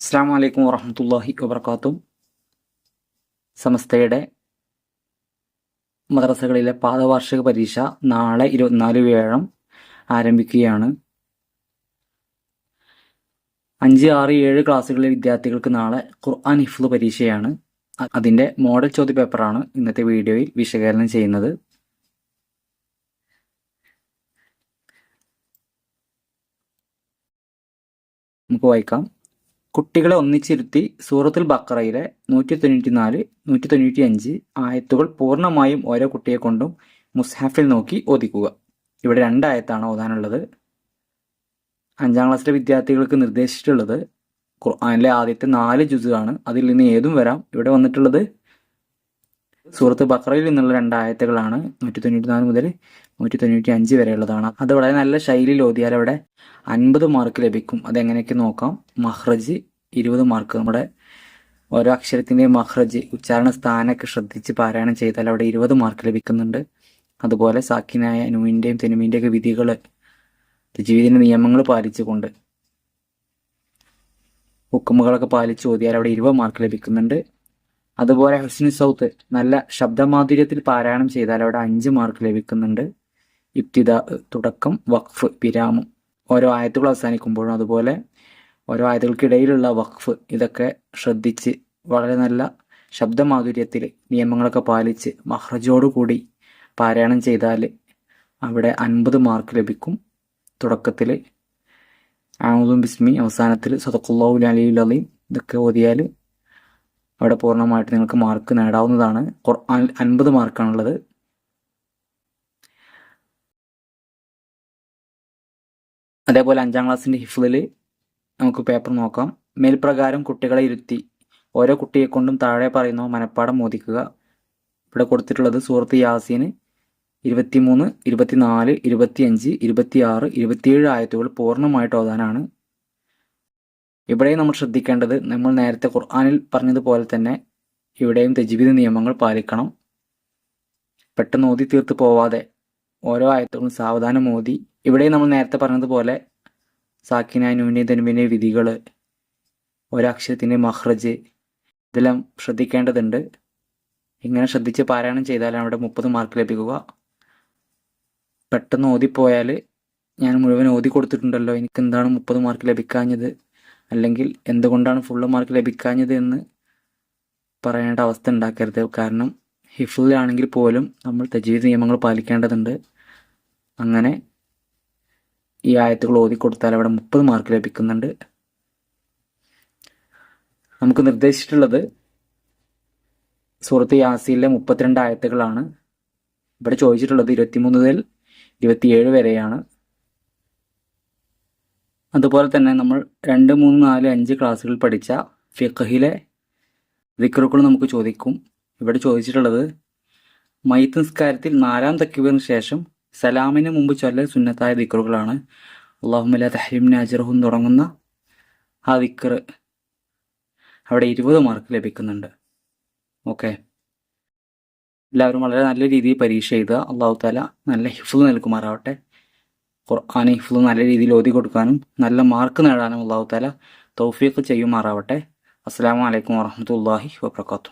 അസ്സാം വലൈക്കും വറഹമത്തല്ലാഹി വാത്തും സമസ്തയുടെ മദ്രസകളിലെ പാദവാർഷിക പരീക്ഷ നാളെ ഇരുപത്തിനാല് വ്യാഴം ആരംഭിക്കുകയാണ്. അഞ്ച് ആറ് ഏഴ് ക്ലാസ്സുകളിലെ വിദ്യാർത്ഥികൾക്ക് നാളെ ഖുർആൻ ഹിഫ്ല് പരീക്ഷയാണ്. അതിന്റെ മോഡൽ ചോദ്യ പേപ്പറാണ് ഇന്നത്തെ വീഡിയോയിൽ വിശകലനം ചെയ്യുന്നത്. നമുക്ക് വായിക്കാം. കുട്ടികളെ ഒന്നിച്ചിരുത്തി സൂറത്തുൽ ബക്കറയിലെ നൂറ്റി തൊണ്ണൂറ്റി നാല് നൂറ്റി തൊണ്ണൂറ്റി അഞ്ച് ആയത്തുകൾ പൂർണമായും ഓരോ കുട്ടിയെ കൊണ്ടും മുസ്ഹാഫിൽ നോക്കി ഓദിക്കുക ഇവിടെ രണ്ടായത്താണ് ഓതാനുള്ളത്. അഞ്ചാം ക്ലാസ്സിലെ വിദ്യാർത്ഥികൾക്ക് നിർദ്ദേശിച്ചിട്ടുള്ളത് ഖുർആാനിലെ ആദ്യത്തെ നാല് ജുസാണ് അതിൽ നിന്ന് ഏതും വരാം. ഇവിടെ വന്നിട്ടുള്ളത് സൂറത്ത് ബക്രയിൽ നിന്നുള്ള രണ്ടായത്തുകളാണ്. നൂറ്റി തൊണ്ണൂറ്റി നാല് മുതൽ നൂറ്റി തൊണ്ണൂറ്റി അഞ്ച് വരെയുള്ളതാണ്. അത് വളരെ നല്ല ശൈലിയിൽ ഓതിയാൽ അവിടെ അൻപത് മാർക്ക് ലഭിക്കും. അതെങ്ങനെയൊക്കെ നോക്കാം? മഹ്റജ് ഇരുപത് മാർക്ക് നമ്മുടെ ഓരോ അക്ഷരത്തിന്റെ മഹ്റജ് ഉച്ചാരണ സ്ഥാനമൊക്കെ ശ്രദ്ധിച്ച് പാരായണം ചെയ്താൽ അവിടെ ഇരുപത് മാർക്ക് ലഭിക്കുന്നുണ്ട്. അതുപോലെ സാക്കിനായ നുവിന്റെയും തെനുവിന്റെയൊക്കെ വിധികൾ ജീവിതത്തിന്റെ നിയമങ്ങൾ പാലിച്ചുകൊണ്ട് ഹുക്കുമുകളൊക്കെ പാലിച്ച് ഓതിയാൽ അവിടെ ഇരുപത് മാർക്ക് ലഭിക്കുന്നുണ്ട്. അതുപോലെ ഹസ്നു സൗത്ത് നല്ല ശബ്ദമാധുര്യത്തിൽ പാരായണം ചെയ്താൽ അവിടെ അഞ്ച് മാർക്ക് ലഭിക്കുന്നുണ്ട്. ഇബ്തിദ തുടക്കം വഖഫ് വിരാമം ഓരോ ആയത്തുകൾ അവസാനിക്കുമ്പോഴും അതുപോലെ ഓരോ ആയതുകൾക്കിടയിലുള്ള വഖഫ് ഇതൊക്കെ ശ്രദ്ധിച്ച് വളരെ നല്ല ശബ്ദമാധുര്യത്തിൽ നിയമങ്ങളൊക്കെ പാലിച്ച് മഹ്റജോടുകൂടി പാരായണം ചെയ്താൽ അവിടെ അൻപത് മാർക്ക് ലഭിക്കും. തുടക്കത്തിൽ ആമുദും ബിസ്മി അവസാനത്തിൽ സദക്കുല്ലാഹുൽ അലിയുൽ അലീം ഇതൊക്കെ ഓതിയാൽ അവിടെ പൂർണമായിട്ട് നിങ്ങൾക്ക് മാർക്ക് നേടാവുന്നതാണ്. അൻപത് മാർക്കാണുള്ളത്. അതേപോലെ അഞ്ചാം ക്ലാസ്സിന്റെ ഹിഫ്ലിൽ നമുക്ക് പേപ്പർ നോക്കാം. മേൽപ്രകാരം കുട്ടികളെ ഇരുത്തി. ഓരോ കുട്ടിയെ കൊണ്ടും താഴെ പറയുന്ന മനപ്പാടം മോദിക്കുക. ഇവിടെ കൊടുത്തിട്ടുള്ളത് സൂറത്ത് യാസീന് ഇരുപത്തിമൂന്ന് ഇരുപത്തിനാല് ഇരുപത്തിയഞ്ച് ഇരുപത്തിയാറ് ഇരുപത്തിയേഴ് ആയത്തുകൾ പൂർണമായിട്ട് ഓതാനാണ്. ഇവിടെ നമ്മൾ ശ്രദ്ധിക്കേണ്ടത് നമ്മൾ നേരത്തെ ഖുർആാനിൽ പറഞ്ഞതുപോലെ തന്നെ ഇവിടെയും തജ്വീദ് നിയമങ്ങൾ പാലിക്കണം. പെട്ടെന്ന് ഓതി തീർത്ത് പോവാതെ ഓരോ ആയത്തുകളും സാവധാനം ഓതി. ഇവിടെയും നമ്മൾ നേരത്തെ പറഞ്ഞതുപോലെ സാക്കിന നൂനി വിധികൾ ഒരക്ഷരത്തിന്റെ മഹ്റജ് ഇതെല്ലാം ശ്രദ്ധിക്കേണ്ടതുണ്ട്. ഇങ്ങനെ ശ്രദ്ധിച്ച് പാരായണം ചെയ്താലാണ് അവിടെ മുപ്പത് മാർക്ക് ലഭിക്കുക. പെട്ടെന്ന് ഓതിപ്പോയാൽ ഞാൻ മുഴുവൻ ഓതി കൊടുത്തിട്ടുണ്ടല്ലോ. എനിക്ക് എന്താണ് മുപ്പത് മാർക്ക് ലഭിക്കാഞ്ഞത്? അല്ലെങ്കിൽ എന്തുകൊണ്ടാണ് ഫുള്ള് മാർക്ക് ലഭിക്കാഞ്ഞത് എന്ന് പറയേണ്ട അവസ്ഥ ഉണ്ടാക്കരുത്. കാരണം ഹിഫിലാണെങ്കിൽ പോലും നമ്മൾ തജീവ് നിയമങ്ങൾ പാലിക്കേണ്ടതുണ്ട്. അങ്ങനെ ഈ ആയത്തുകൾ ഓതി കൊടുത്താൽ അവിടെ മുപ്പത് മാർക്ക് ലഭിക്കുന്നുണ്ട്. നമുക്ക് നിർദ്ദേശിച്ചിട്ടുള്ളത് സൂറത്ത് യാസിയിലെ മുപ്പത്തിരണ്ട് ആയത്തുകളാണ്. ഇവിടെ ചോദിച്ചിട്ടുള്ളത് ഇരുപത്തിമൂന്ന് മുതൽ ഇരുപത്തിയേഴ് വരെയാണ്. അതുപോലെ തന്നെ നമ്മൾ രണ്ട് മൂന്ന് നാല് അഞ്ച് ക്ലാസ്സുകൾ പഠിച്ച ഫിഖഹിലെ ദിക്റുകൾ നമുക്ക് ചോദിക്കും. ഇവിടെ ചോദിച്ചിട്ടുള്ളത് മൈത്ത് നിസ്കാരത്തിൽ നാലാം തക്കിബിന് ശേഷം സലാമിന് മുമ്പ് ചൊല്ലൽ സുന്നത്തായ ദിക്റുകളാണ്. അള്ളാഹുമില്ല തഹരീം അജറഹും തുടങ്ങുന്ന ആ ദിക്ർ അവിടെ ഇരുപത് മാർക്ക് ലഭിക്കുന്നുണ്ട്. ഓക്കെ എല്ലാവരും വളരെ നല്ല രീതിയിൽ പരീക്ഷ എഴുതുക. അള്ളാഹു താല നല്ല ഹിഫ്ല് നൽകുമാറാവട്ടെ. ഖുർആൻ ഹിഫ്ല് നല്ല രീതിയിൽ ഓതി കൊടുക്കാനും നല്ല മാർക്ക് നേടാനും അള്ളാഹു താല തൗഫീഖ് ചെയ്യുമാറാവട്ടെ. അസ്സാം വലൈക്കും വാഹമത്തല്ലാഹി വാബർക്കാത്തു